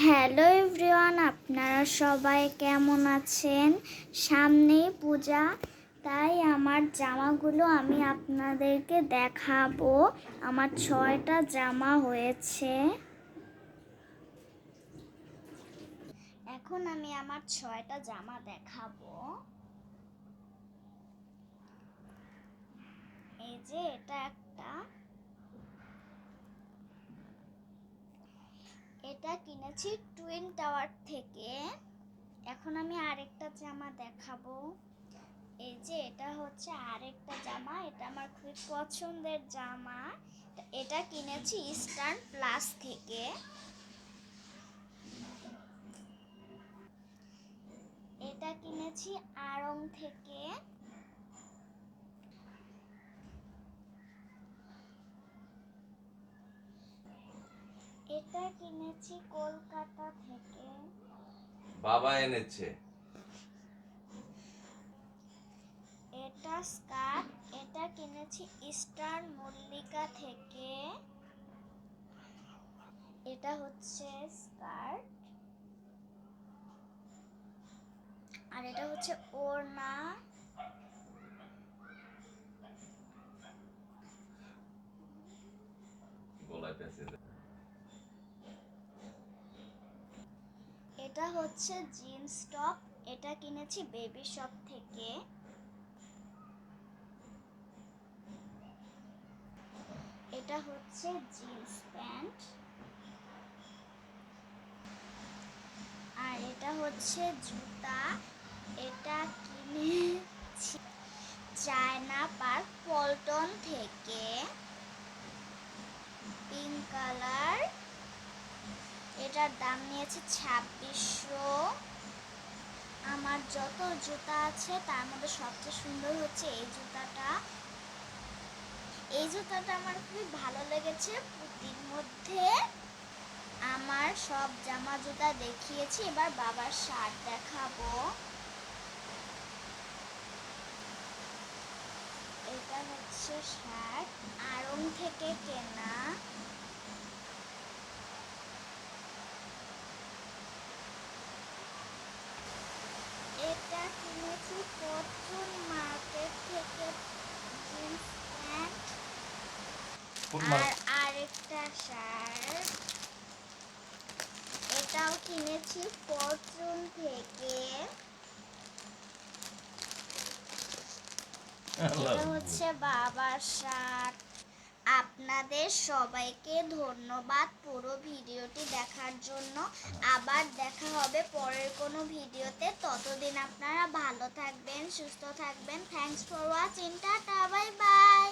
Hello everyone, আপনারা সবাই কেমন আছেন? সামনেই পূজা, তাই আমার জামাগুলো আমি আপনাদেরকে দেখাবো। আমার ছয়টা জামা হয়েছে। এখন আমি আমার ছয়টা জামা দেখাবো। এই যে এটা একটা এটা কিনেছি টুইন টাওয়ার থেকে। এখন আমি আরেকটা জামা দেখাবো। এই যে এটা হচ্ছে আরেকটা জামা, এটা আমার খুব পছন্দের জামা। এটা কিনেছি ইস্টার্ন প্লাস থেকে। এটা কিনেছি আড়ং থেকে এটা কিনেছি কলকাতা থেকে বাবা এনেছে। এটা স্কার্ট এটা কিনেছি ইস্টার্ন মল্লিকা থেকে। এটা হচ্ছে স্কার্ট আর এটা হচ্ছে ওড়না। গলায় পেঁচে এটা হচ্ছে জিন্স টপ এটা কিনেছি বেবি শপ থেকে। এটা হচ্ছে জিন্স প্যান্ট। আর এটা হচ্ছে জুতা। এটা কিনেছি চায়না পার্ক পল্টন থেকে। Pink colour. এটার দাম নিয়েছে ছাব্বিশশো। আমার যত জুতা আছে, তার মধ্যে সবচেয়ে সুন্দর হচ্ছে এই জুতাটা। এই জুতাটা আমার খুবই ভালো লেগেছে। পুঁতির মধ্যে আমার সব জামা জুতা দেখিয়েছি, এবার বাবার শার্ট দেখাবো। এটা হচ্ছে শার্ট আড়ং থেকে কেনা এটা কিনেছি ফরচুন মার্কেট থেকে জিন্স প্যান্ট আর শার্ট। এটাও কিনেছি ফরচুন থেকে। এটা হচ্ছে বাবার শার্ট। আপনাদের সবাইকে ধন্যবাদ পুরো ভিডিওটি দেখার জন্য। আবার দেখা হবে পরের কোনো ভিডিওতে। ততদিন আপনারা ভালো থাকবেন সুস্থ থাকবেন। Thanks for watching ta ta bye bye